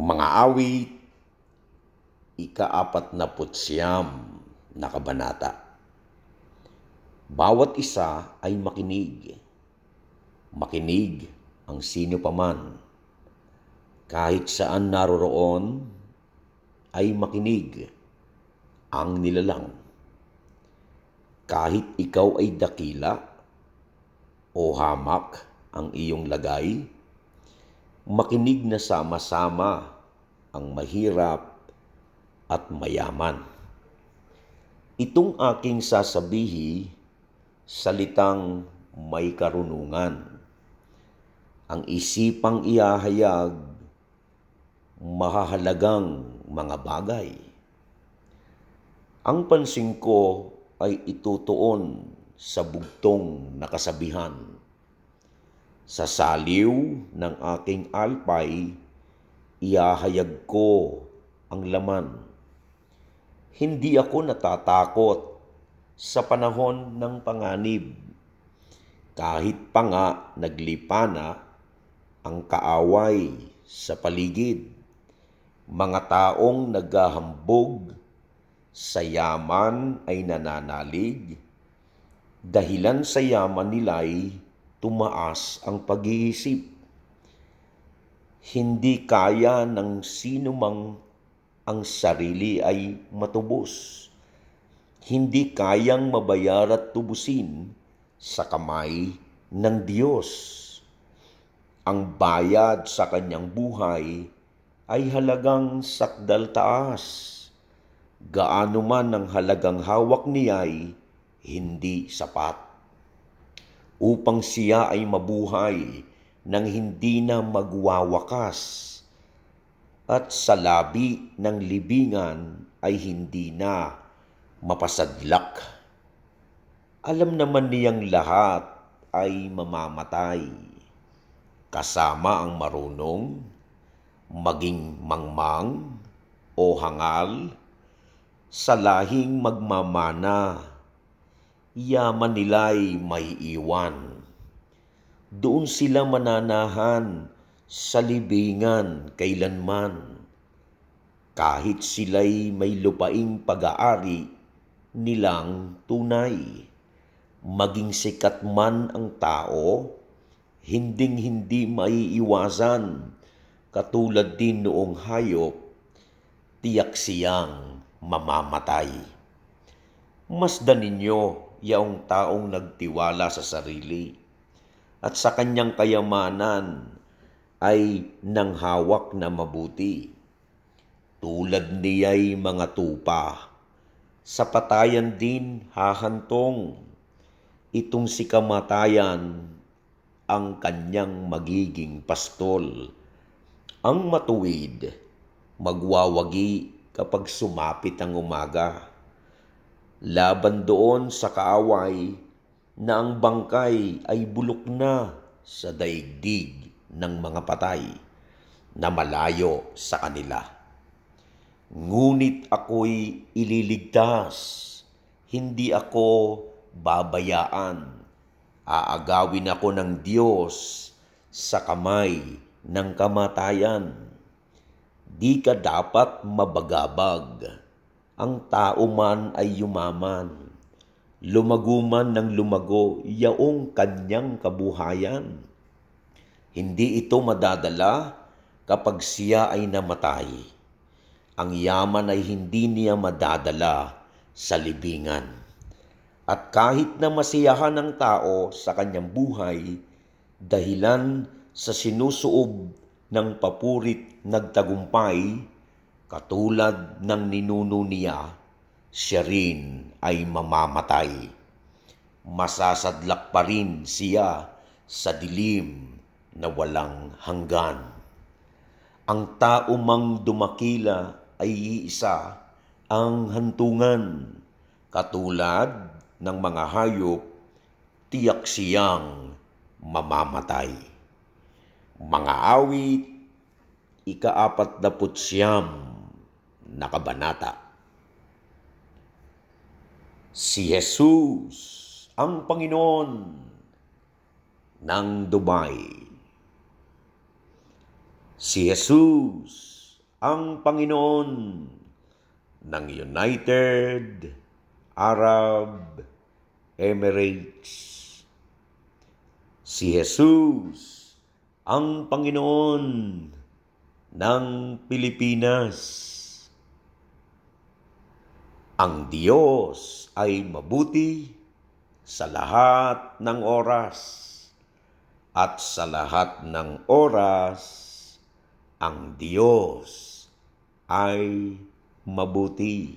Mga awit, ikaapat na putsiyam na kabanata. Bawat isa ay makinig. Makinig ang sino paman. Kahit saan naroroon, ay makinig ang nilalang. Kahit ikaw ay dakila o hamak ang iyong lagay, makinig na sama-sama ang mahirap at mayaman. Itong aking sasabihi, salitang may karunungan. Ang isipang iahayag, mahahalagang mga bagay. Ang pansin ko ay itutuon sa bugtong na kasabihan. Sa saliw ng aking alpay, iahayag ko ang laman. Hindi ako natatakot sa panahon ng panganib. Kahit pa nga naglipana ang kaaway sa paligid. Mga taong naghahambog sa yaman ay nananalig. Dahilan sa yaman nila'y tumaas ang pag-iisip. Hindi kaya ng sino mang ang sarili ay matubos. Hindi kayang mabayar at tubusin sa kamay ng Diyos. Ang bayad sa kanyang buhay ay halagang sakdal taas. Gaano man ang halagang hawak niya'y hindi sapat. Upang siya ay mabuhay nang hindi na magwawakas at sa labi ng libingan ay hindi na mapasadlak. Alam naman niyang lahat ay mamamatay, kasama ang marunong, maging mangmang o hangal, sa lahing magmamana, yaman nila'y may iwan. Doon sila mananahan sa libingan kailanman. Kahit sila'y may lupaing pag-aari nilang tunay. Maging sikat man ang tao, hinding-hindi maiiwasan. Katulad din noong hayop, tiyak siyang mamamatay. Masdan ninyo yaong taong nagtiwala sa sarili at sa kanyang kayamanan ay nanghawak na mabuti. Tulad niya'y mga tupa, sa patayan din hahantong. Itong si kamatayan ang kanyang magiging pastol. Ang matuwid, magwawagi kapag sumapit ang umaga. Laban doon sa kaaway na ang bangkay ay bulok na sa daigdig ng mga patay na malayo sa kanila. Ngunit ako'y ililigtas, hindi ako babayaan. Aagawin ako ng Diyos sa kamay ng kamatayan. Di ka dapat mabagabag. Ang tao man ay yumaman lumago man ng lumago yaong kanyang kabuhayan. Hindi ito madadala kapag siya ay namatay. Ang yaman ay hindi niya madadala sa libingan. At kahit na masiyahan ng tao sa kanyang buhay, dahilan sa sinusuob ng papurit nagtagumpay, katulad ng ninuno niya, siya rin ay mamamatay. Masasadlak pa rin siya sa dilim na walang hanggan. Ang tao mang dumakila ay iisa ang hantungan. Katulad ng mga hayop, tiyak siyang mamamatay. Mga awit, ikaapat na putsyam na kabanata. Si Jesus ang Panginoon ng Dubai. Si Jesus ang Panginoon ng United Arab Emirates. Si Jesus ang Panginoon ng Pilipinas. Ang Diyos ay mabuti sa lahat ng oras at sa lahat ng oras ang Diyos ay mabuti.